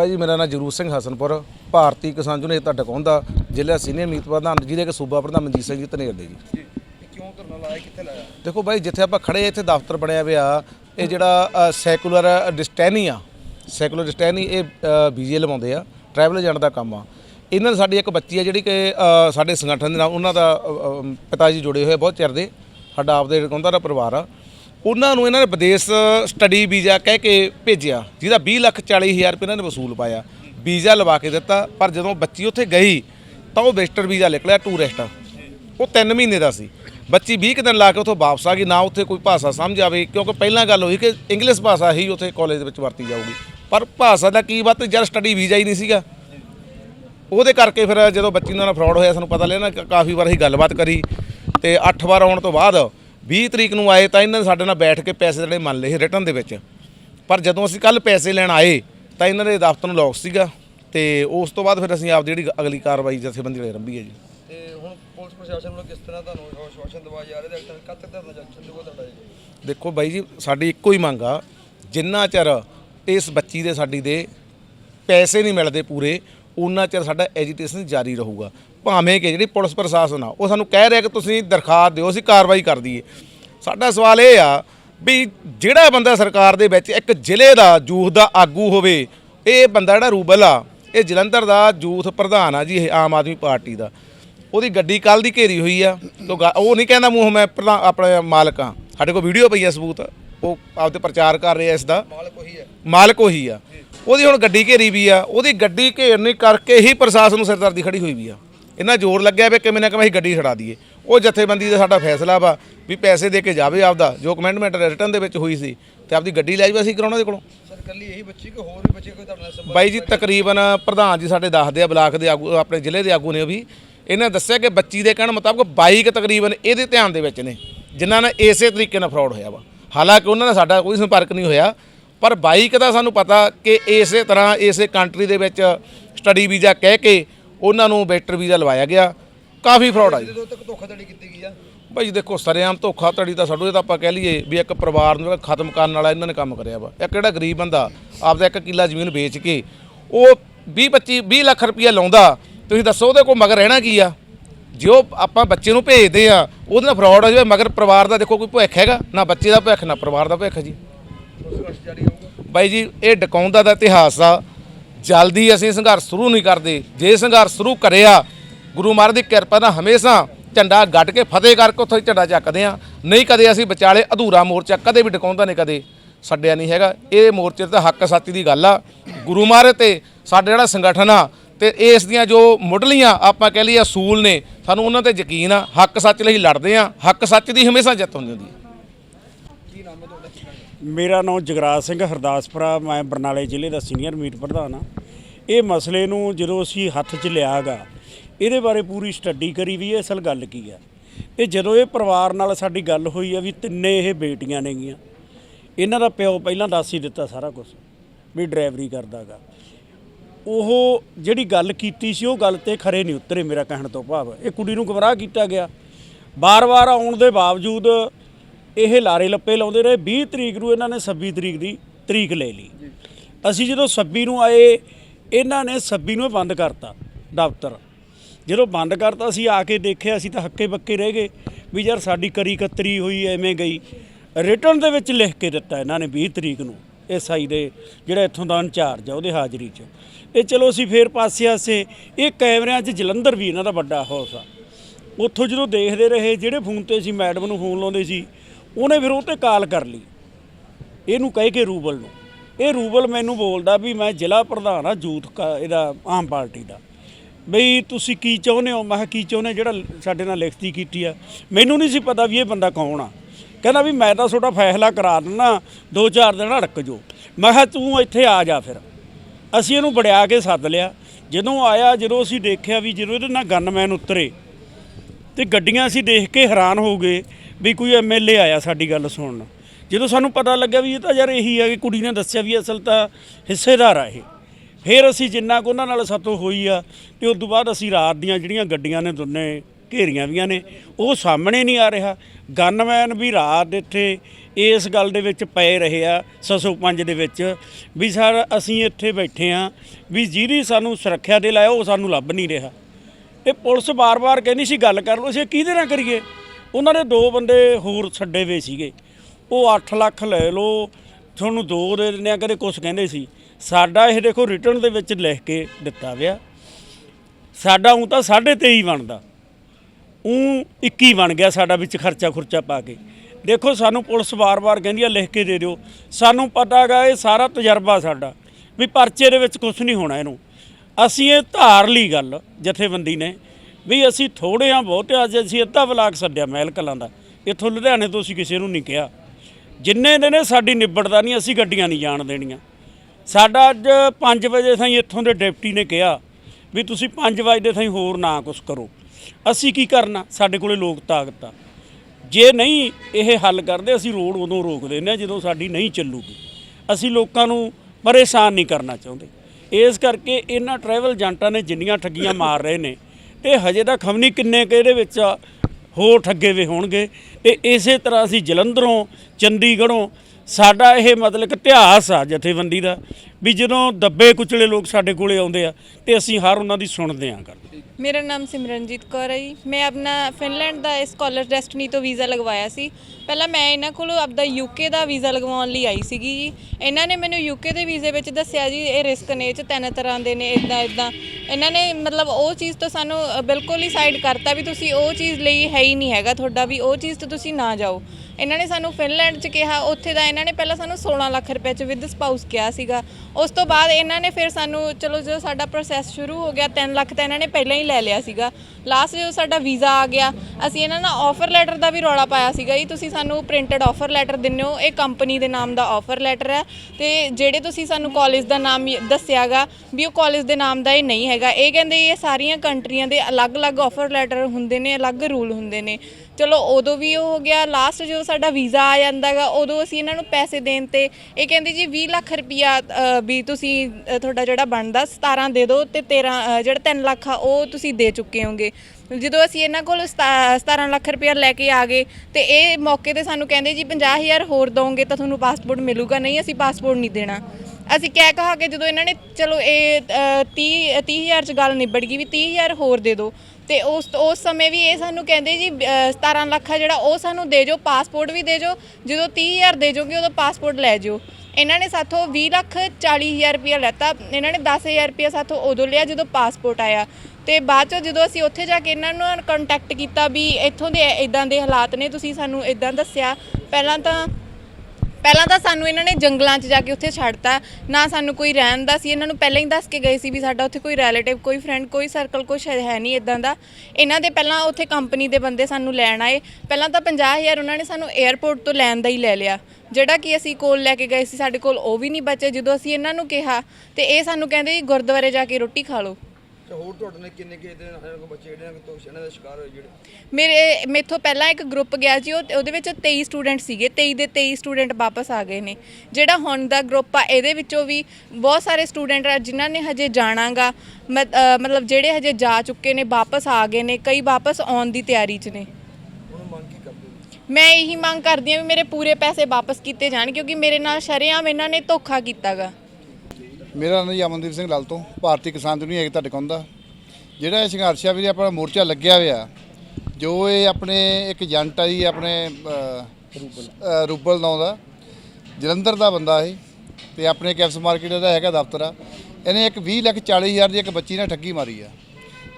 ਬਾਈ ਜੀ ਮੇਰਾ ਨਾਮ ਜਗਰੂਪ ਸਿੰਘ ਹਸਨਪੁਰ ਭਾਰਤੀ ਕਿਸਾਨ ਯੂਨੀਅਨ ਏਕਤਾ ਟਕਾਉਂਦਾ ਜ਼ਿਲ੍ਹਾ ਸੀਨੀਅਰ ਮੀਤ ਪ੍ਰਧਾਨ ਜ਼ਿਲ੍ਹੇ ਕੇ ਸੂਬਾ ਪ੍ਰਧਾਨ ਮਨਜੀਤ ਸਿੰਘ ਜੀ ਧਨੇਰ ਦੇ ਜੀ। ਕਿਉਂ ਧਰਨਾ ਲਾਇਆ ਕਿੱਥੇ ਲਾਇਆ? ਦੇਖੋ ਬਾਈ ਜਿੱਥੇ ਆਪਾਂ ਖੜੇ ਇੱਥੇ ਦਫ਼ਤਰ ਬਣਿਆ ਹੋਇਆ ਇਹ ਜਿਹੜਾ ਸੈਕੂਲਰ ਡਿਸਟੈਨੀ ਆ ਸੈਕੂਲਰ ਡਿਸਟੈਨੀ ਇਹ ਬੀਜੇ ਲਵਾਉਂਦੇ ਆ ਟਰੈਵਲ ਏਜੰਟ ਦਾ ਕੰਮ ਆ। ਇਹਨਾਂ ਦੀ ਸਾਡੀ ਇੱਕ ਬੱਚੀ ਆ ਜਿਹੜੀ ਕਿ ਸਾਡੇ ਸੰਗਠਨ ਦੇ ਨਾਲ ਉਹਨਾਂ ਦਾ ਪਿਤਾ ਜੀ ਜੁੜੇ ਹੋਏ ਆ ਬਹੁਤ ਚਿਰ ਦੇ ਸਾਡਾ ਆਪਦੇ ਉਹਨਾਂ ਦਾ ਪਰਿਵਾਰ ਆ। ਉਹਨਾਂ ਨੂੰ ਇਹਨਾਂ ਨੇ ਵਿਦੇਸ਼ ਸਟੱਡੀ ਵੀਜ਼ਾ ਕਹਿ ਕੇ ਭੇਜਿਆ, ਜਿਹਦਾ 20 ਲੱਖ 40 ਹਜ਼ਾਰ ਰੁਪਏ ਇਹਨਾਂ ਨੇ ਵਸੂਲ ਪਾਇਆ। ਵੀਜ਼ਾ ਲਵਾ ਕੇ ਦਿੱਤਾ, ਪਰ ਜਦੋਂ ਬੱਚੀ ਉੱਥੇ ਗਈ, ਤਾਂ ਉਹ ਵਿਜ਼ਟਰ ਵੀਜ਼ਾ ਨਿਕਲਿਆ ਟੂਰਿਸਟ। ਉਹ 3 ਮਹੀਨੇ ਦਾ ਸੀ। ਬੱਚੀ 20 ਕੁ ਦਿਨ ਲਾ ਕੇ ਉੱਥੋਂ ਵਾਪਸ ਆ ਗਈ, ਨਾ ਉੱਥੇ ਕੋਈ ਭਾਸ਼ਾ ਸਮਝ ਆਵੇ, ਕਿਉਂਕਿ ਪਹਿਲਾਂ ਗੱਲ ਹੋਈ ਕਿ ਇੰਗਲਿਸ਼ ਭਾਸ਼ਾ ਹੀ ਉੱਥੇ ਕਾਲਜ ਦੇ ਵਿੱਚ ਵਰਤੀ ਜਾਊਗੀ। ਪਰ ਭਾਸ਼ਾ ਦਾ ਕੀ ਬਾਤ ਜਦ ਸਟੱਡੀ ਵੀਜ਼ਾ ਹੀ ਨਹੀਂ ਸੀਗਾ। ਉਹਦੇ ਕਰਕੇ ਫਿਰ ਜਦੋਂ ਬੱਚੀ ਨਾਲ ਫਰਾਡ ਹੋਇਆ, ਸਾਨੂੰ ਪਤਾ ਲੱਗਿਆ ਨਾ ਕਾਫੀ ਵਾਰ ਅਸੀਂ ਗੱਲਬਾਤ ਕਰੀ, ਤੇ 8 ਵਾਰ ਆਉਣ ਤੋਂ ਬਾਅਦ 20 ਤਰੀਕ ਨੂੰ ਆਏ ਤਾਂ ਇਹਨਾਂ ਨੇ ਸਾਡੇ ਨਾਲ ਬੈਠ ਕੇ ਪੈਸੇ ਜਿਹੜੇ ਮੰਨ ਲਏ ਰਿਟਰਨ ਦੇ ਵਿੱਚ। ਪਰ ਜਦੋਂ ਅਸੀਂ ਕੱਲ ਪੈਸੇ ਲੈਣ ਆਏ ਤਾਂ ਇਹਨਾਂ ਦੇ ਦਫ਼ਤਰ ਨੂੰ ਲੌਕ ਸੀਗਾ ਤੇ ਉਸ ਤੋਂ ਬਾਅਦ ਫਿਰ ਅਸੀਂ ਆਪ ਜਿਹੜੀ ਅਗਲੀ ਕਾਰਵਾਈ ਜਥੇਬੰਦੀ ਲਈ ਰੰਭੀ ਹੈ ਜੀ। ਤੇ ਹੁਣ ਪੁਲਿਸ ਪ੍ਰਸ਼ਾਸਨ ਵੱਲੋਂ ਕਿਸ ਤਰ੍ਹਾਂ ਤੁਹਾਨੂੰ ਆਸ਼ਵਾਸਨ ਦਵਾਇਆ ਜਾ ਰਿਹਾ ਤੇ ਕਦ ਤੱਕ ਧਰਨਾ ਚੱਲੂਗਾ ਤੁਹਾਡਾ ਜੀ? ਦੇਖੋ ਬਾਈ ਜੀ ਸਾਡੀ ਇੱਕੋ ਹੀ ਮੰਗ ਆ ਜਿੰਨਾ ਚਿਰ ਇਸ ਬੱਚੀ ਦੇ ਸਾਡੀ ਦੇ ਪੈਸੇ ਨਹੀਂ ਮਿਲਦੇ ਪੂਰੇ ਉਨਾ ਚਿਰ ਸਾਡਾ ਐਜੀਟੇਸ਼ਨ ਜਾਰੀ ਰਹੂਗਾ। ਭਾਵੇਂ ਕਿ ਜਿਹੜੀ ਪੁਲਿਸ ਪ੍ਰਸ਼ਾਸਨ ਆ ਉਹ ਸਾਨੂੰ ਕਹਿ ਰਿਹਾ ਕਿ ਤੁਸੀਂ ਦਰਖਾਸਤ ਦਿਓ ਅਸੀਂ ਕਾਰਵਾਈ ਕਰ ਦਈਏ। ਸਾਡਾ ਸਵਾਲ ਇਹ ਆ ਵੀ ਜਿਹੜਾ ਬੰਦਾ ਸਰਕਾਰ ਦੇ ਵਿੱਚ ਇੱਕ ਜ਼ਿਲ੍ਹੇ ਦਾ ਯੂਥ ਦਾ ਆਗੂ ਹੋਵੇ ਇਹ ਬੰਦਾ ਜਿਹੜਾ ਰੂਬਲ ਆ ਇਹ ਜਲੰਧਰ ਦਾ ਯੂਥ ਪ੍ਰਧਾਨ ਆ ਜੀ ਇਹ ਆਮ ਆਦਮੀ ਪਾਰਟੀ ਦਾ। ਉਹਦੀ ਗੱਡੀ ਕੱਲ ਦੀ ਘੇਰੀ ਹੋਈ ਆ ਤੋ ਉਹ ਨਹੀਂ ਕਹਿੰਦਾ ਮੂੰਹ ਮੈਂ ਪ੍ਰਧਾਨ ਆਪਣੇ ਮਾਲਕ ਆ। ਸਾਡੇ ਕੋਲ ਵੀਡੀਓ ਪਈ ਆ ਸਬੂਤ। ਉਹ ਆਪਦੇ ਪ੍ਰਚਾਰ ਕਰ ਰਿਹਾ ਇਸ ਦਾ। ਮਾਲਕ ਉਹੀ ਹੈ ਮਾਲਕ ਉਹੀ ਆ। ਉਹਦੀ ਹੁਣ ਗੱਡੀ ਘੇਰੀ ਵੀ ਆ ਉਹਦੀ ਗੱਡੀ ਘੇਰਨੀ ਕਰਕੇ ਹੀ ਪ੍ਰਸ਼ਾਸਨ ਨੂੰ ਸਿਰਦਰਦੀ ਖੜੀ ਹੋਈ ਵੀ ਆ। ਇਹਨਾਂ ਜ਼ੋਰ ਲੱਗਿਆ ਵੀ ਕਿਵੇਂ ਨਾ ਕਿਵੇਂ ਅਸੀਂ ਗੱਡੀ ਛਡਾ ਦਈਏ। ਉਹ ਜਥੇਬੰਦੀ ਦਾ ਸਾਡਾ ਫੈਸਲਾ ਵਾ ਵੀ ਪੈਸੇ ਦੇ ਕੇ ਜਾਵੇ ਆਪਦਾ ਜੋ ਕਮੈਂਟਮੈਂਟ ਰਿਟਰਨ ਦੇ ਵਿੱਚ ਹੋਈ ਸੀ ਤੇ ਆਪਦੀ ਗੱਡੀ ਲੈ ਜਾਵੇ ਅਸੀਂ ਕਰਾਉਣਾ ਦੇ ਕੋਲੋਂ। ਸਰ ਕੱਲੀ ਇਹੀ ਬੱਚੀ ਕਿ ਹੋਰ ਵੀ ਬੱਚੇ ਕੋਈ ਤੁਹਾਡੇ ਨਾਲ ਸੰਪਰਕ ਬਾਈ ਜੀ ਤਕਰੀਬਨ ਪ੍ਰਧਾਨ ਜੀ ਸਾਡੇ ਦੱਸਦੇ ਆ ਬਲਾਕ ਦੇ ਆਗੂ ਆਪਣੇ ਜ਼ਿਲ੍ਹੇ ਦੇ ਆਗੂ ਨੇ ਵੀ। ਇਹਨਾਂ ਦੱਸਿਆ ਕਿ ਬੱਚੀ ਦੇ ਕਹਿਣ ਮੁਤਾਬਕ 22 ਕੁ ਤਕਰੀਬਨ ਇਹਦੇ ਧਿਆਨ ਦੇ ਵਿੱਚ ਨੇ ਜਿਨ੍ਹਾਂ ਨਾਲ ਇਸੇ ਤਰੀਕੇ ਨਾਲ ਫਰਾਡ ਹੋਇਆ ਵਾ। ਹਾਲਾਂਕਿ ਉਹਨਾਂ ਨਾਲ ਸਾਡਾ ਕੋਈ ਸੰਪਰਕ ਨਹੀਂ ਹੋਇਆ ਪਰ 22 ਕੁ ਦਾ ਸਾਨੂੰ ਪਤਾ ਕਿ ਇਸੇ ਤਰ੍ਹਾਂ ਇਸੇ ਕੰਟਰੀ ਦੇ ਵਿੱਚ ਸਟੱਡੀ ਵੀਜ਼ਾ ਕਹਿ ਕੇ ਉਹਨਾਂ ਨੂੰ ਵੈਕਟਰ ਵੀਜ਼ਾ ਲਵਾਇਆ ਗਿਆ। ਕਾਫੀ ਫਰਾਡ ਆ ਜੀ ਜਦੋਂ ਤੱਕ ਧੋਖਾਧੜੀ ਕੀਤੀ ਗਈ ਆ? ਭਾਈ ਦੇਖੋ ਸਰੇਆਮ ਧੋਖਾਧੜੀ ਤਾਂ ਸਾਡੂ ਇਹ ਤਾਂ ਆਪਾਂ ਕਹਿ ਲਈਏ ਵੀ ਇੱਕ ਪਰਿਵਾਰ ਨੂੰ ਖਤਮ ਕਰਨ ਵਾਲਾ ਇਹਨਾਂ ਨੇ ਕੰਮ ਕਰਿਆ ਵਾ। ਇੱਕ ਜਿਹੜਾ ਗਰੀਬ ਬੰਦਾ ਆਪਦਾ ਇੱਕ ਕਿੱਲਾ ਜ਼ਮੀਨ ਵੇਚ ਕੇ ਉਹ 20 25 20 ਲੱਖ ਰੁਪਈਆ ਲਾਉਂਦਾ ਤੁਸੀਂ ਦੱਸੋ ਉਹਦੇ ਕੋਲ ਮਗਰ ਰਹਿਣਾ ਕੀ ਆ? ਜੋ ਆਪਾਂ ਬੱਚੇ ਨੂੰ ਭੇਜਦੇ ਆ ਉਹਦੇ ਨਾਲ ਫਰਾਡ ਹੋ ਜਾਵੇ ਮਗਰ ਪਰਿਵਾਰ ਦਾ ਦੇਖੋ ਕੋਈ ਭਵਿੱਖ ਹੈਗਾ? ਨਾ ਬੱਚੇ ਦਾ ਭਵਿੱਖ ਨਾ ਪਰਿਵਾਰ ਦਾ ਭਵਿੱਖ ਜੀ। ਬਾਈ ਜੀ ਇਹ ਡਕਾਉਂਦਾ ਦਾ ਇਤਿਹਾਸ ਆ। ਜਲਦੀ ਅਸੀਂ ਸੰਘਰਸ਼ ਸ਼ੁਰੂ ਨਹੀਂ ਕਰਦੇ। ਜੇ ਸੰਘਰਸ਼ ਸ਼ੁਰੂ ਕਰਿਆ, ਗੁਰੂ ਮਹਾਰਾਜ ਦੀ ਕਿਰਪਾ ਨਾਲ ਹਮੇਸ਼ਾ ਝੰਡਾ ਗੱਡ ਕੇ ਫਤਿਹ ਕਰਕੇ ਉੱਥੇ ਝੰਡਾ ਚੱਕਦੇ ਆ ਨਹੀਂ ਕਦੇ ਅਸੀਂ ਵਿਚਾਲੇ ਅਧੂਰਾ ਮੋਰਚਾ ਕਦੇ ਵੀ ਡਕਾਉਂਦਾ ਨਹੀਂ, ਕਦੇ ਛੱਡਿਆ ਨਹੀਂ ਹੈਗਾ। ਇਹ ਮੋਰਚੇ ਤੇ ਤਾਂ ਹੱਕ ਸੱਚ ਦੀ ਗੱਲ ਆ। ਗੁਰੂ ਮਹਾਰਾਜ ਤੇ ਸਾਡੇ ਜਿਹੜਾ ਸੰਗਠਨ ਆ ਤੇ ਇਸ ਦੀਆਂ ਜੋ ਮੁੱਢਲੀਆਂ ਆਪਾਂ ਕਹਿ ਲਈਏ ਅਸੂਲ ਨੇ, ਸਾਨੂੰ ਉਹਨਾਂ ਤੇ ਯਕੀਨ ਆ। ਹੱਕ ਸੱਚ ਲਈ ਲੜਦੇ ਆ ਹੱਕ ਸੱਚ ਦੀ ਹਮੇਸ਼ਾ ਜਿੱਤ ਹੁੰਦੀ ਹੁੰਦੀ ਹੈ। ਮੇਰਾ ਨਾਮ ਜਗਰਾਜ ਸਿੰਘ ਹਰਦਾਸਪੁਰਾ, ਮੈਂ ਬਰਨਾਲੇ ਜ਼ਿਲ੍ਹੇ ਦਾ ਸੀਨੀਅਰ ਮੀਟ ਪ੍ਰਧਾਨ ਆ ਇਹ ਮਸਲੇ ਨੂੰ ਜਦੋਂ ਅਸੀਂ ਹੱਥ 'ਚ ਲਿਆਗਾ, ਇਹਦੇ ਬਾਰੇ ਪੂਰੀ ਸਟੱਡੀ ਕਰੀ ਵੀ ਇਹ ਅਸਲ ਗੱਲ ਕੀ ਆ? ਇਹ ਜਦੋਂ ਇਹ ਪਰਿਵਾਰ ਨਾਲ ਸਾਡੀ ਗੱਲ ਹੋਈ ਆ ਵੀ ਤਿੰਨੇ ਇਹ ਬੇਟੀਆਂ ਨੇਗੀਆਂ, ਇਹਨਾਂ ਦਾ ਪਿਓ ਪਹਿਲਾਂ ਦੱਸ ਹੀ ਦਿੱਤਾ ਸਾਰਾ ਕੁਝ ਵੀ ਡਰਾਈਵਰੀ ਕਰਦਾਗਾ। ਉਹ ਜਿਹੜੀ ਗੱਲ ਕੀਤੀ ਸੀ, ਉਹ ਗੱਲ ਤੇ ਖਰੇ ਨਹੀਂ ਉਤਰੇ ਮੇਰਾ ਕਹਿਣ ਤੋਂ ਭਾਵ। ਇਹ ਕੁੜੀ ਨੂੰ ਗਮਰਾਹ ਕੀਤਾ ਗਿਆ। ਬਾਰ-ਬਾਰ ਆਉਣ ਦੇ ਬਾਵਜੂਦ ਇਹ ਲਾਰੇ ਲੱਪੇ ਲਾਉਂਦੇ ਰਹੇ। 20 ਤਰੀਕ ਨੂੰ ਇਹਨਾਂ ਨੇ 26 ਤਰੀਕ ਦੀ ਤਰੀਕ ਲੈ ਲਈ। ਅਸੀਂ ਜਦੋਂ 26 ਨੂੰ ਆਏ ਇਹਨਾਂ ਨੇ 26 ਨੂੰ ਬੰਦ ਕਰਤਾ ਦਫ਼ਤਰ। ਜਦੋਂ ਬੰਦ ਕਰਤਾ ਅਸੀਂ ਆ ਕੇ ਦੇਖਿਆ ਅਸੀਂ ਤਾਂ ਹੱਕੇ ਬੱਕੇ ਰਹਿ ਗਏ ਵੀ ਯਾਰ ਸਾਡੀ ਕਰੀ ਕਤਰੀ ਹੋਈ ਐਵੇਂ ਗਈ। ਰਿਟਰਨ ਦੇ ਵਿੱਚ ਲਿਖ ਕੇ ਦਿੱਤਾ ਇਹਨਾਂ ਨੇ 20 ਤਰੀਕ ਨੂੰ ਐਸਆਈ ਦੇ ਜਿਹੜਾ ਇੱਥੋਂ ਦਾ ਇੰਚਾਰਜ ਆ ਉਹਦੇ ਹਾਜ਼ਰੀ 'ਚ। ਇਹ ਚਲੋ ਅਸੀਂ ਫੇਰ ਪਾਸੇ ਆਸੇ ਇਹ ਕੈਮਰਿਆਂ 'ਚ ਜਲੰਧਰ ਵੀ ਇਹਨਾਂ ਦਾ ਵੱਡਾ ਹਾਊਸ ਆ ਉੱਥੋਂ ਜਦੋਂ ਦੇਖਦੇ ਰਹੇ ਜਿਹੜੇ ਫੋਨ ਤੇ ਸੀ ਮੈਡਮ ਨੂੰ ਫੋਨ ਲਾਉਂਦੇ ਸੀ ਉਹਨੇ ਫਿਰ ਉਹ ਤੇ ਕਾਲ ਕਰ ਲਈ। ਇਹਨੂੰ ਕਹਿ ਕੇ ਰੂਬਲ ਨੂੰ। ਇਹ ਰੂਬਲ ਮੈਨੂੰ ਬੋਲਦਾ ਵੀ ਮੈਂ ਜ਼ਿਲ੍ਹਾ ਪ੍ਰਧਾਨ ਆ ਯੂਥ ਕਾ, ਇਹਦਾ ਆਮ ਪਾਰਟੀ ਦਾ। ਬਈ ਤੁਸੀਂ ਕੀ ਚਾਹੁੰਦੇ ਹੋ? ਮੈਂ ਕਿਹਾ, ਕੀ ਚਾਹੁੰਦੇ ਜਿਹੜਾ ਸਾਡੇ ਨਾਲ ਲਿਖਤੀ ਕੀਤੀ ਆ। ਮੈਨੂੰ ਨਹੀਂ ਸੀ ਪਤਾ ਵੀ ਇਹ ਬੰਦਾ ਕੌਣ ਆ। ਕਹਿੰਦਾ ਵੀ ਮੈਂ ਤਾਂ ਤੁਹਾਡਾ ਫੈਸਲਾ ਕਰਾ ਦਿੰਦਾ, ਦੋ ਚਾਰ ਦਿਨ ਅੜਕ ਜੋ ਮੈਂ ਕਿਹਾ, ਤੂੰ ਇੱਥੇ ਆ ਜਾ ਫਿਰ। ਅਸੀਂ ਇਹਨੂੰ ਬੜਿਆ ਕੇ ਸੱਦ ਲਿਆ। ਜਦੋਂ ਆਇਆ, ਜਦੋਂ ਅਸੀਂ ਦੇਖਿਆ ਵੀ ਜਦੋਂ ਇਹਦੇ ਨਾਲ ਗਨਮੈਨ ਉਤਰੇ, ਤੇ ਗੱਡੀਆਂ ਅਸੀਂ ਦੇਖ ਕੇ ਹੈਰਾਨ ਹੋ ਗਏ ਵੀ ਕੋਈ ਐਮਐਲਏ ਆਇਆ ਸਾਡੀ ਗੱਲ ਸੁਣਨ ਜਦੋਂ ਸਾਨੂੰ ਪਤਾ ਲੱਗਿਆ ਵੀ ਇਹ ਤਾਂ ਯਾਰ ਇਹੀ ਆ ਕਿ ਕੁੜੀ ਨੇ ਦੱਸਿਆ ਵੀ ਅਸਲ ਤਾਂ ਹਿੱਸੇਦਾਰ ਆ ਇਹ। ਫਿਰ ਅਸੀਂ ਜਿੰਨਾ ਕੁ ਉਹਨਾਂ ਨਾਲ ਸਾਤੋਂ ਹੋਈ ਆ, ਤੇ ਉਸ ਤੋਂ ਬਾਅਦ ਅਸੀਂ ਰਾਤ ਦੀਆਂ ਜਿਹੜੀਆਂ ਗੱਡੀਆਂ ਨੇ ਦੋਨੇ ਘੇਰੀਆਂ ਵੀਆਂ ਨੇ, ਉਹ ਸਾਹਮਣੇ ਨਹੀਂ ਆ ਰਿਹਾ। ਗਨਮੈਨ ਵੀ ਰਾਤ ਇੱਥੇ ਇਸ ਗੱਲ ਦੇ ਵਿੱਚ ਪਏ ਰਹੇ ਆ 605 ਦੇ ਵਿੱਚ, ਵੀ ਸਰ ਅਸੀਂ ਇੱਥੇ ਬੈਠੇ ਆ, ਵੀ ਜਿਹਦੀ ਸਾਨੂੰ ਸੁਰੱਖਿਆ ਦੇ ਲਾਇਆ ਉਹ ਸਾਨੂੰ ਲੱਭ ਨਹੀਂ ਰਿਹਾ। ਇਹ ਪੁਲਿਸ ਬਾਰ-ਬਾਰ ਕਹਿੰਦੀ ਸੀ, ਗੱਲ ਕਰ ਲਓ, ਅਸੀਂ ਕਿਹਦੇ ਨਾਲ ਕਰੀਏ? ਉਹਨਾਂ ਨੇ ਦੋ ਬੰਦੇ ਹੋਰ ਛੱਡੇ ਵੇ ਸੀਗੇ। ਉਹ 8 ਲੱਖ ਲੈ ਲਓ, ਤੁਹਾਨੂੰ ਦੋ ਦੇ ਦਿੰਦੇ ਆ, ਕਦੇ ਕੁਝ ਕਹਿੰਦੇ ਸੀ। ਸਾਡਾ ਇਹ ਦੇਖੋ ਰਿਟਰਨ ਦੇ ਵਿੱਚ ਲਿਖ ਕੇ ਦਿੱਤਾ ਵਿਆ। ਸਾਡਾ ਉਹ ਤਾਂ 23.5 ਬਣਦਾ। ਉਹ 21 ਬਣ ਗਿਆ ਸਾਡਾ ਵਿੱਚ ਖਰਚਾ ਖੁਰਚਾ ਪਾ ਕੇ। ਦੇਖੋ ਸਾਨੂੰ ਪੁਲਿਸ ਵਾਰ-ਵਾਰ ਕਹਿੰਦੀ ਆ, ਲਿਖ ਕੇ ਦੇ ਦਿਓ। ਸਾਨੂੰ ਪਤਾ ਗਾ ਇਹ ਸਾਰਾ ਤਜਰਬਾ ਸਾਡਾ, ਵੀ ਪਰਚੇ ਦੇ ਵਿੱਚ ਕੁਝ ਨਹੀਂ ਹੋਣਾ ਇਹਨੂੰ। ਅਸੀਂ ਇਹ ਧਾਰ ਲਈ ਗੱਲ ਜਥੇਬੰਦੀ ਨੇ ਵੀ ਅਸੀਂ ਥੋੜੇ ਆ ਬਹੁਤੇ, ਅੱਜ ਅਸੀਂ ਅੱਧਾ ਬਲਾਕ ਸੱਦਿਆ ਮਹਿਲ ਕਲਾਂ ਦਾ। ਇੱਥੋਂ ਲੁਧਿਆਣੇ ਤੋਂ ਅਸੀਂ ਕਿਸੇ ਨੂੰ ਨਹੀਂ ਕਿਹਾ। ਜਿੰਨੇ ਦਿਨ ਇਹ ਸਾਡੀ ਨਿਬੜਦਾ ਨਹੀਂ, ਅਸੀਂ ਗੱਡੀਆਂ ਨਹੀਂ ਜਾਣ ਦੇਣੀਆਂ। ਸਾਡਾ ਅੱਜ 5 ਵਜੇ ਤਾਈਂ ਇੱਥੋਂ ਦੇ ਡਿਪਟੀ ਨੇ ਕਿਹਾ ਵੀ ਤੁਸੀਂ 5 ਵਜੇ ਦੇ ਤਾਈਂ ਹੋਰ ਨਾ ਕੁਝ ਕਰੋ। ਅਸੀਂ ਕੀ ਕਰਨਾ? ਸਾਡੇ ਕੋਲੇ ਲੋਕ ਤਾਕਤ ਆ। ਜੇ ਨਹੀਂ ਇਹ ਹੱਲ ਕਰਦੇ, ਅਸੀਂ ਰੋਡ ਉਦੋਂ ਰੋਕ ਦਿੰਦੇ ਹਾਂ ਜਦੋਂ ਸਾਡੀ ਨਹੀਂ ਚੱਲੂਗੀ। ਅਸੀਂ ਲੋਕਾਂ ਨੂੰ ਪਰੇਸ਼ਾਨ ਨਹੀਂ ਕਰਨਾ ਚਾਹੁੰਦੇ। ਇਸ ਕਰਕੇ ਇਹਨਾਂ ਟਰੈਵਲ ਏਜੰਟਾਂ ਨੇ ਜਿੰਨੀਆਂ ਠੱਗੀਆਂ ਮਾਰ ਰਹੇ ਨੇ ਇਹ ਹਜੇ ਤਾਂ ਖਮਨੀ ਕਿੰਨੇ ਕੁ ਇਹਦੇ ਵਿੱਚ ਹੋਰ ਠੱਗੇ ਵੇ ਹੋਣਗੇ। ਤੇ ਇਸੇ ਤਰ੍ਹਾਂ ਅਸੀਂ ਜਲੰਧਰੋਂ, ਚੰਡੀਗੜ੍ਹੋਂ, ਸਾਡਾ ਇਹ ਮਤਲਬ ਕਿ ਇਤਿਹਾਸ ਆ ਜਥੇਬੰਦੀ ਦਾ। ਵੀ ਜਦੋਂ ਦੱਬੇ ਕੁਚਲੇ ਲੋਕ ਸਾਡੇ ਕੋਲੇ ਆਉਂਦੇ ਆ, ਤੇ ਅਸੀਂ ਹਰ ਉਹਨਾਂ ਦੀ ਸੁਣਦੇ ਆਂ ਗੱਲ। ਮੇਰਾ ਨਾਮ ਸਿਮਰਨਜੀਤ ਕੌਰ ਹੈ ਜੀ। ਮੈਂ ਆਪਣਾ ਫਿਨਲੈਂਡ ਦਾ ਸਕਾਲਰ ਡੈਸਟਨੀ ਤੋਂ ਵੀਜ਼ਾ ਲਗਵਾਇਆ ਸੀ। ਪਹਿਲਾਂ ਮੈਂ ਇਹਨਾਂ ਕੋਲੋਂ ਆਪਦਾ ਯੂਕੇ ਦਾ ਵੀਜ਼ਾ ਲਗਵਾਉਣ ਲਈ ਆਈ ਸੀਗੀ ਜੀ। ਇਹਨਾਂ ਨੇ ਮੈਨੂੰ ਯੂਕੇ ਦੇ ਵੀਜ਼ੇ ਵਿੱਚ ਦੱਸਿਆ ਜੀ, ਇਹ ਰਿਸਕ ਨੇ, ਇਹ ਚ ਤਿੰਨ ਤਰ੍ਹਾਂ ਦੇ ਨੇ ਇਦਾਂ ਇਦਾਂ ਇਹਨਾਂ ਨੇ ਮਤਲਬ ਉਹ ਚੀਜ਼ ਤੋਂ ਸਾਨੂੰ ਬਿਲਕੁਲ ਹੀ ਸਾਈਡ ਕਰਤਾ ਵੀ ਤੁਸੀਂ ਉਹ ਚੀਜ਼ ਲਈ ਹੈ ਹੀ ਨਹੀਂ ਹੈਗਾ ਤੁਹਾਡਾ, ਵੀ ਉਹ ਚੀਜ਼ ਤੋਂ ਤੁਸੀਂ ਨਾ ਜਾਓ। ਇਹਨਾਂ ਨੇ ਸਾਨੂੰ ਫਿਨਲੈਂਡ 'ਚ ਕਿਹਾ, ਉੱਥੇ ਦਾ ਇਹਨਾਂ ਨੇ ਪਹਿਲਾਂ ਸਾਨੂੰ 16 ਲੱਖ ਰੁਪਏ 'ਚ ਵਿਦ ਸਪਾਊਸ ਕਿਹਾ ਸੀਗਾ। ਉਸ ਤੋਂ ਬਾਅਦ ਇਹਨਾਂ ਨੇ ਫਿਰ ਸਾਨੂੰ, ਚਲੋ ਜਦੋਂ ਸਾਡਾ ਪ੍ਰੋਸੈਸ ਸ਼ੁਰੂ ਹੋ ਗਿਆ 3 ਲੱਖ ਤਾਂ ਇਹਨਾਂ ਨੇ ਪਹਿਲਾਂ ਹੀ ਲੈ ਲਿਆ ਸੀਗਾ। ਲਾਸਟ ਜਦੋਂ ਸਾਡਾ ਵੀਜ਼ਾ ਆ ਗਿਆ, ਅਸੀਂ ਇਹਨਾਂ ਨਾਲ ਆਫਰ ਲੈਟਰ ਦਾ ਵੀ ਰੌਲਾ ਪਾਇਆ ਸੀਗਾ ਜੀ। ਤੁਸੀਂ ਸਾਨੂੰ ਪ੍ਰਿੰਟਡ ਆਫਰ ਲੈਟਰ ਦਿੰਦੇ ਹੋ, ਇਹ ਕੰਪਨੀ ਦੇ ਨਾਮ ਦਾ ਆਫਰ ਲੈਟਰ ਹੈ। ਤੇ ਜਿਹੜੇ ਤੁਸੀਂ ਸਾਨੂੰ ਕਾਲਜ ਦਾ ਨਾਮ ਈ- ਦੱਸਿਆਗਾ ਵੀ ਉਹ ਕਾਲਜ ਦੇ ਨਾਮ ਦਾ ਇਹ ਨਹੀਂ ਹੈਗਾ। ਇਹ ਕਹਿੰਦੇ ਇਹ ਸਾਰੀਆਂ ਕੰਟਰੀਆਂ ਦੇ ਅਲੱਗ-ਅਲੱਗ ਆਫਰ ਲੈਟਰ ਹੁੰਦੇ ਨੇ, ਅਲੱਗ ਰੂਲ ਹੁੰਦੇ ਨੇ। ਚਲੋ ਉਦੋਂ ਵੀ ਉਹ ਹੋ ਗਿਆ ਲਾਸਟ ਜਦੋਂ ਸਾਡਾ ਵੀਜ਼ਾ ਆ ਜਾਂਦਾਗਾ ਉਦੋਂ ਅਸੀਂ ਇਹਨਾਂ ਨੂੰ ਪੈਸੇ ਦੇਣ ਤੇ ਇਹ ਕਹਿੰਦੇ ਜੀ 20 ਲੱਖ ਰੁਪਿਆ ਵੀ ਤੁਸੀਂ ਤੁਹਾਡਾ ਜਿਹੜਾ ਬਣਦਾ 17 ਦੇ ਦਿਓ ਤੇ 13 ਜਿਹੜਾ 3 ਲੱਖ ਆ, ਉਹ ਤੁਸੀਂ ਦੇ ਚੁੱਕੇ ਹੋਗੇ। ਜਦੋਂ ਅਸੀਂ ਇਹਨਾਂ ਕੋਲ 17 ਲੱਖ ਰੁਪਇਆ ਲੈ ਕੇ ਆ ਗਏ ਤੇ ਇਹ ਮੌਕੇ ਤੇ ਸਾਨੂੰ ਕਹਿੰਦੇ ਜੀ 50000 ਹੋਰ ਦੋਗੇ ਤਾਂ ਤੁਹਾਨੂੰ ਪਾਸਪੋਰਟ ਮਿਲੂਗਾ ਨਹੀਂ ਅਸੀਂ ਪਾਸਪੋਰਟ ਨਹੀਂ ਦੇਣਾ। ਅਸੀਂ ਕਹਿ ਕਹਾ ਕੇ ਜਦੋਂ ਇਹਨਾਂ ਨੇ ਚਲੋ ਇਹ ਅ, 30 30000 ਚ ਗੱਲ ਨਿਬੜ ਗਈ ਵੀ 30000 ਹੋਰ ਦੇ ਦਿਓ ਤੇ ਉਸ ਉਸ ਸਮੇਂ ਵੀ ਇਹ ਸਾਨੂੰ ਕਹਿੰਦੇ ਜੀ ਅ, 17 ਲੱਖ ਆ ਜਿਹੜਾ ਉਹ ਸਾਨੂੰ ਦੇ ਜੋ ਪਾਸਪੋਰਟ ਵੀ ਦੇ ਜੋ ਜਦੋਂ 30000 ਦੇ ਜੋਗੇ ਉਦੋਂ ਪਾਸਪੋਰਟ ਲੈ ਜਾਓ। ਇਹਨਾਂ ਨੇ ਸਾਥੋਂ 20 ਲੱਖ 40000 ਰੁਪਇਆ ਲੈਤਾ ਇਹਨਾਂ ਨੇ 10000 ਰੁਪਇਆ ਸਾਥੋਂ ਉਦੋਂ ਲਿਆ ਜਦੋਂ ਪਾਸਪੋਰਟ ਆਇਆ। ਤੇ ਬਾਅਦ ਚ ਜਦੋਂ ਅਸੀਂ ਉੱਥੇ ਜਾ ਕੇ ਇਹਨਾਂ ਨੂੰ ਕੰਟੈਕਟ ਕੀਤਾ ਵੀ ਇੱਥੋਂ ਦੇ ਇਦਾਂ ਦੇ ਹਾਲਾਤ ਨੇ, ਤੁਸੀਂ ਸਾਨੂੰ ਇਦਾਂ ਦੱਸਿਆ। ਪਹਿਲਾਂ ਤਾਂ ਪਹਿਲਾਂ ਤਾਂ ਸਾਨੂੰ ਇਹਨਾਂ ਨੇ ਜੰਗਲਾਂ 'ਚ ਜਾ ਕੇ ਉੱਥੇ ਛੱਡਤਾ। ਨਾ ਸਾਨੂੰ ਕੋਈ ਰਹਿਣ ਦਾ ਸੀ, ਇਹਨਾਂ ਨੂੰ ਪਹਿਲਾਂ ਹੀ ਦੱਸ ਕੇ ਗਏ ਸੀ ਵੀ ਸਾਡਾ ਉੱਥੇ ਕੋਈ ਰਿਲੇਟਿਵ ਕੋਈ ਫਰੈਂਡ ਕੋਈ ਸਰਕਲ ਕੁਛ ਹੈ ਨਹੀਂ ਇਦਾਂ ਦਾ। ਇਹਨਾਂ ਦੇ ਪਹਿਲਾਂ ਉੱਥੇ ਕੰਪਨੀ ਦੇ ਬੰਦੇ ਸਾਨੂੰ ਲੈਣ ਆਏ। ਪਹਿਲਾਂ ਤਾਂ 50000 ਉਹਨਾਂ ਨੇ ਸਾਨੂੰ 에ਅਰਪੋਰਟ ਤੋਂ ਲੈਣ ਦਾ ਹੀ ਲੈ ਲਿਆ। ਜਿਹੜਾ ਕਿ ਅਸੀਂ ਕੋਲ ਲੈ ਕੇ ਗਏ ਸੀ, ਸਾਡੇ ਕੋਲ ਉਹ ਵੀ ਨਹੀਂ ਬਚੇ। ਜਦੋਂ ਅਸੀਂ ਇਹਨਾਂ ਨੂੰ ਕਿਹਾ, ਤੇ ਇਹ ਸਾਨੂੰ ਕਹਿੰਦੇ ਗੁਰਦੁਆਰੇ ਜਾ ਕੇ ਰੋਟੀ ਖਾ ਲਓ। ਤੇ ਹੋਰ ਤੁਹਾਡੇ ਨੇ ਕਿੰਨੇ ਕਿ ਇਹਦੇ ਨਾਲ ਕੋ ਬੱਚੇ ਜਿਹੜੇ ਤੋਂ ਇਹਨਾਂ ਦਾ ਸ਼ਿਕਾਰ ਹੋਏ ਜਿਹੜੇ? ਮੇਰੇ ਮੇਥੋਂ ਪਹਿਲਾਂ ਇੱਕ ਗਰੁੱਪ ਗਿਆ ਸੀ ਉਹ ਉਹਦੇ ਵਿੱਚ 23 ਸਟੂਡੈਂਟ ਸੀਗੇ 23 ਦੇ 23 ਸਟੂਡੈਂਟ ਵਾਪਸ ਆ ਗਏ ਨੇ। ਜਿਹੜਾ ਹੁਣ ਦਾ ਗਰੁੱਪ ਆ ਇਹਦੇ ਵਿੱਚੋਂ ਵੀ ਬਹੁਤ ਸਾਰੇ ਸਟੂਡੈਂਟ ਆ ਜਿਨ੍ਹਾਂ ਨੇ ਹਜੇ ਜਾਣਾਗਾ ਮਤਲਬ ਜਿਹੜੇ ਹਜੇ ਜਾ ਚੁੱਕੇ ਨੇ ਵਾਪਸ ਆ ਗਏ ਨੇ ਕਈ ਵਾਪਸ ਆਉਣ ਦੀ ਤਿਆਰੀ 'ਚ ਨੇ। ਉਹਨੂੰ ਮੰਗ ਕੀ ਕਰਦੇ ਹੋ? ਮੈਂ ਇਹੀ ਮੰਗ ਕਰਦੀ ਹਾਂ ਵੀ ਮੇਰੇ ਪੂਰੇ ਪੈਸੇ ਵਾਪਸ ਕੀਤੇ ਜਾਣ ਕਿਉਂਕਿ ਮੇਰੇ ਨਾਲ ਸ਼ਰੇਆਮ ਇਹਨਾਂ ਨੇ ਧੋਖਾ ਕੀਤਾਗਾ। ਮੇਰਾ ਨਾਮ ਜੀ ਅਮਨਦੀਪ ਸਿੰਘ ਲਾਲ ਤੋਂ ਭਾਰਤੀ ਕਿਸਾਨ ਦੁਨੀਆ ਏਕਤਾ ਟਿਕਾਉਂਦਾ ਜਿਹੜਾ ਇਹ ਸੰਘਰਸ਼ ਆ ਵੀ ਆਪਣਾ ਮੋਰਚਾ ਲੱਗਿਆ ਹੋਇਆ ਜੋ ਇਹ ਆਪਣੇ ਇੱਕ ਏਜੰਟ ਆ ਜੀ ਆਪਣੇ ਰੂਬਲ। ਰੂਬਲ ਨਾਂ ਦਾ ਜਲੰਧਰ ਦਾ ਬੰਦਾ ਇਹ ਤੇ ਆਪਣੇ ਕੈਪਸ ਮਾਰਕੀਟ ਦਾ ਹੈਗਾ ਦਫ਼ਤਰ ਆ। ਇਹਨੇ ਇੱਕ 20 ਲੱਖ 40 ਹਜ਼ਾਰ ਦੀ ਇੱਕ ਬੱਚੀ ਨਾਲ ਠੱਗੀ ਮਾਰੀ ਆ।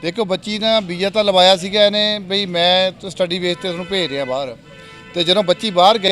ਦੇਖੋ ਬੱਚੀ ਨੇ ਵੀਜ਼ਾ ਤਾਂ ਲਵਾਇਆ ਸੀਗਾ ਇਹਨੇ ਬਈ ਮੈਂ ਸਟੱਡੀ ਬੇਸ ਤੇ ਤੁਹਾਨੂੰ ਭੇਜ ਰਿਹਾ ਬਾਹਰ। ਤੇ ਜਦੋਂ ਬੱਚੀ ਬਾਹਰ ਗਈ